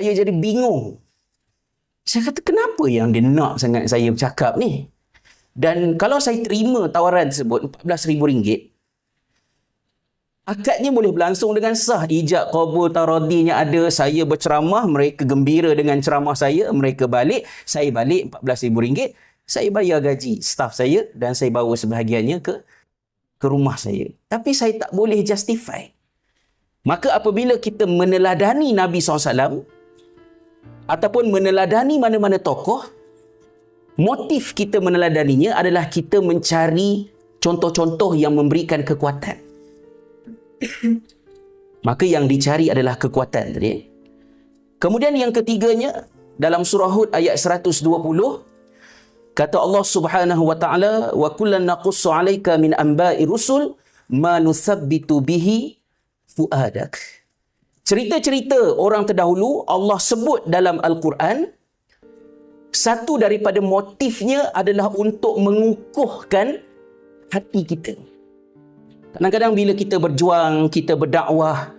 Saya jadi bingung. Saya kata, kenapa yang dia nak sangat saya bercakap ni? Dan kalau saya terima tawaran tersebut, RM14,000, akadnya boleh berlangsung dengan sah. Ijab, kabul, taradinya ada. Saya berceramah, mereka gembira dengan ceramah saya. Mereka balik, saya balik RM14,000. Saya bayar gaji staff saya dan saya bawa sebahagiannya ke ke rumah saya. Tapi saya tak boleh justify. Maka apabila kita meneladani Nabi SAW, ataupun meneladani mana-mana tokoh, motif kita meneladaninya adalah kita mencari contoh-contoh yang memberikan kekuatan. Maka yang dicari adalah kekuatan tadi. Kemudian yang ketiganya dalam surah Hud ayat 120 kata Allah Subhanahu wa taala wa kullan naqussu 'alaika min anba'i rusul ma nuthabbitu bihi fuadak cerita-cerita orang terdahulu Allah sebut dalam Al-Quran satu daripada motifnya adalah untuk mengukuhkan hati kita. Kadang-kadang bila kita berjuang, kita berdakwah,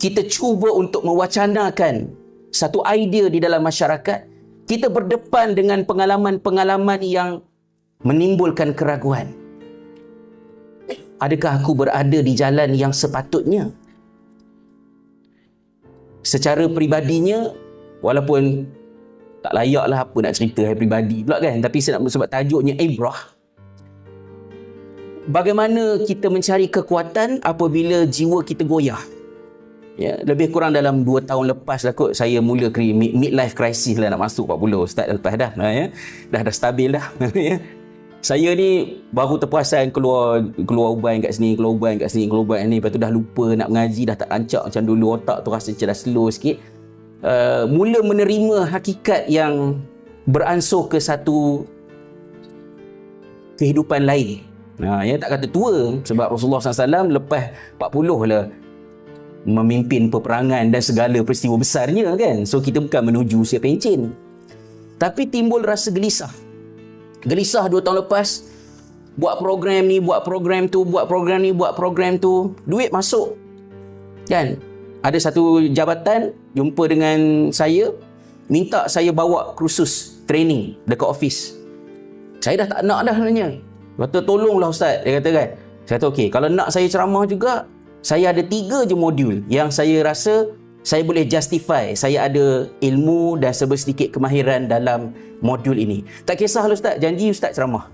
kita cuba untuk mewacanakan satu idea di dalam masyarakat, kita berdepan dengan pengalaman-pengalaman yang menimbulkan keraguan. Adakah aku berada di jalan yang sepatutnya? Secara peribadinya walaupun tak layak lah apa nak cerita hari peribadi pula kan tapi saya nak sebab tajuknya ibrah bagaimana kita mencari kekuatan apabila jiwa kita goyah? Ya lebih kurang dalam 2 tahun lepas lah kot saya mula midlife crisis lah nak masuk 40 start lepas dah ya. Dah dah stabil dah ya saya ni baru terperasan keluar keluar uban kat sini, keluar uban kat sini, keluar uban ni. Lepas tu dah lupa nak mengaji, dah tak lancak macam dulu. Otak tu rasa macam dah slow sikit. Uh, mula menerima hakikat yang beransur ke satu kehidupan lain. Nah, ya tak kata tua sebab Rasulullah SAW lepas 40 lah memimpin peperangan dan segala peristiwa besarnya kan. So kita bukan menuju usia pencin. Tapi timbul rasa gelisah gelisah dua tahun lepas buat program ni buat program tu buat program ni buat program tu duit masuk. Kan? Ada satu jabatan jumpa dengan saya minta saya bawa kursus training dekat office. Saya dah tak nak dah sebenarnya. Kata tolonglah ustaz dia kata kan. Saya kata okey kalau nak saya ceramah juga saya ada tiga je modul yang saya rasa saya boleh justify saya ada ilmu dan sedikit kemahiran dalam modul ini. Tak kisah lu ustaz, janji ustaz ceramah.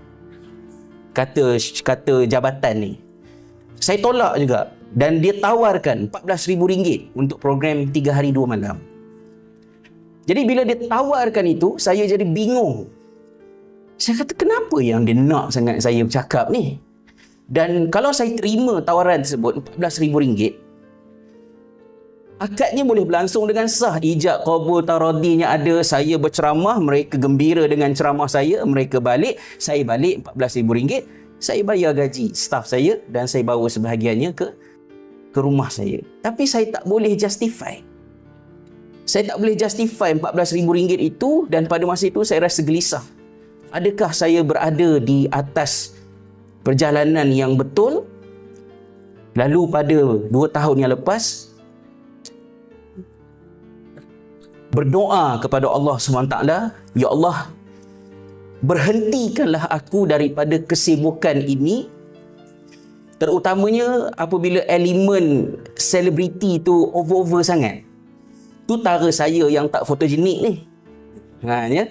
Kata kata jabatan ni. Saya tolak juga dan dia tawarkan RM14,000 untuk program 3 hari 2 malam. Jadi bila dia tawarkan itu, saya jadi bingung. Saya kata kenapa yang dia nak sangat saya bercakap ni? Dan kalau saya terima tawaran tersebut RM14,000, akadnya boleh berlangsung dengan sah. Ijab kabul taradinya ada. Saya berceramah mereka gembira dengan ceramah saya mereka balik. Saya balik RM14,000 saya bayar gaji staff saya dan saya bawa sebahagiannya ke ke rumah saya. Tapi saya tak boleh justify. Saya tak boleh justify RM14,000 itu dan pada masa itu saya rasa gelisah. Adakah saya berada di atas perjalanan yang betul? Lalu pada dua tahun yang lepas berdoa kepada Allah SWT, Ya Allah, berhentikanlah aku daripada kesibukan ini, terutamanya apabila elemen selebriti tu over-over sangat. Tu tara saya yang tak fotogenik ni. Ha, ya?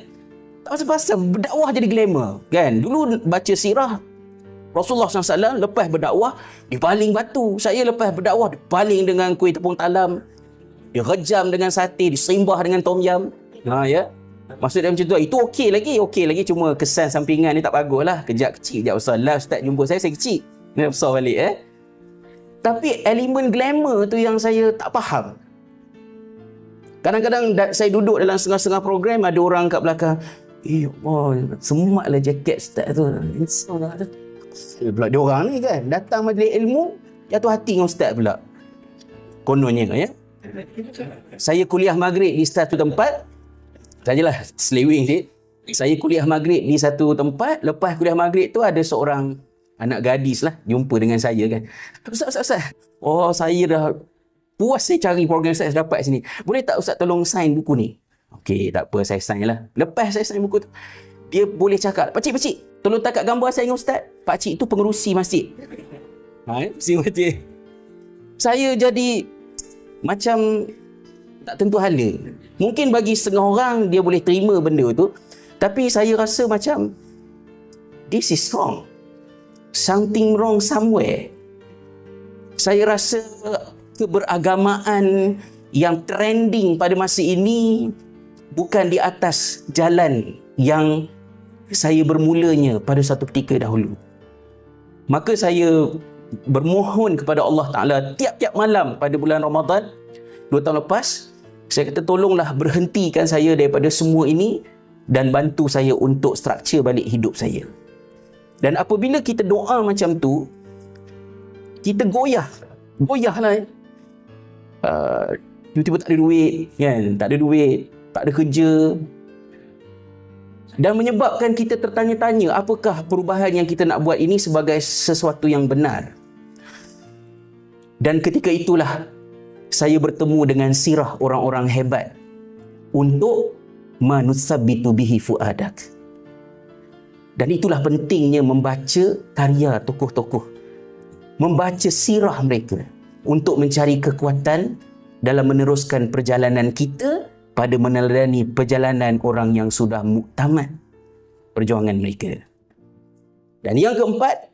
Tak pasal-pasal, berdakwah jadi glamour. Kan? Dulu baca sirah, Rasulullah SAW lepas berdakwah, dipaling batu. Saya lepas berdakwah, dipaling dengan kuih tepung talam direjam dengan sate, disembah dengan tom yam. Ha ya. Maksud dia macam tu. Itu okey lagi, okey lagi cuma kesan sampingan ni tak bagus lah. Kejap kecil, kejap besar. Lah ustaz jumpa saya, saya kecil. Dia besar balik eh. Tapi elemen glamour tu yang saya tak faham. Kadang-kadang saya duduk dalam setengah-setengah program, ada orang kat belakang. Eh Allah, semaklah jaket ustaz tu. Insya Allah. Dia orang ni kan, datang majlis ilmu, jatuh hati dengan ustaz pula. Kononnya ya saya kuliah maghrib di satu tempat sajalah selewing sikit saya kuliah maghrib di satu tempat lepas kuliah maghrib tu ada seorang anak gadis lah jumpa dengan saya kan Ustaz, Ustaz, Ustaz. oh saya dah puas saya cari program saya dapat sini. Boleh tak Ustaz tolong sign buku ni? Okey, tak apa saya sign lah. Lepas saya sign buku tu, dia boleh cakap, "Pakcik, pakcik, tolong tangkap gambar saya dengan Ustaz." Pakcik itu pengerusi masjid. Ha, eh? si masjid. Saya jadi macam tak tentu hala. Mungkin bagi setengah orang dia boleh terima benda tu, tapi saya rasa macam this is wrong. Something wrong somewhere. Saya rasa keberagamaan yang trending pada masa ini bukan di atas jalan yang saya bermulanya pada satu ketika dahulu. Maka saya bermohon kepada Allah Ta'ala tiap-tiap malam pada bulan Ramadan dua tahun lepas saya kata tolonglah berhentikan saya daripada semua ini dan bantu saya untuk struktur balik hidup saya. Dan apabila kita doa macam tu, kita goyah. Goyah lah. Eh. Uh, tiba-tiba tak ada duit, kan? Tak ada duit, tak ada kerja. Dan menyebabkan kita tertanya-tanya apakah perubahan yang kita nak buat ini sebagai sesuatu yang benar. Dan ketika itulah saya bertemu dengan sirah orang-orang hebat untuk manusabbitu bihi fuadak. Dan itulah pentingnya membaca karya tokoh-tokoh. Membaca sirah mereka untuk mencari kekuatan dalam meneruskan perjalanan kita pada meneladani perjalanan orang yang sudah muktamad perjuangan mereka. Dan yang keempat,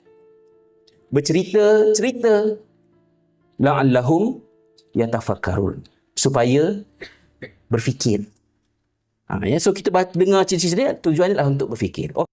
bercerita-cerita la'allahum yatafakkarun supaya berfikir. Ha, ya, so kita dengar cerita-cerita tujuannya adalah untuk berfikir. Oh,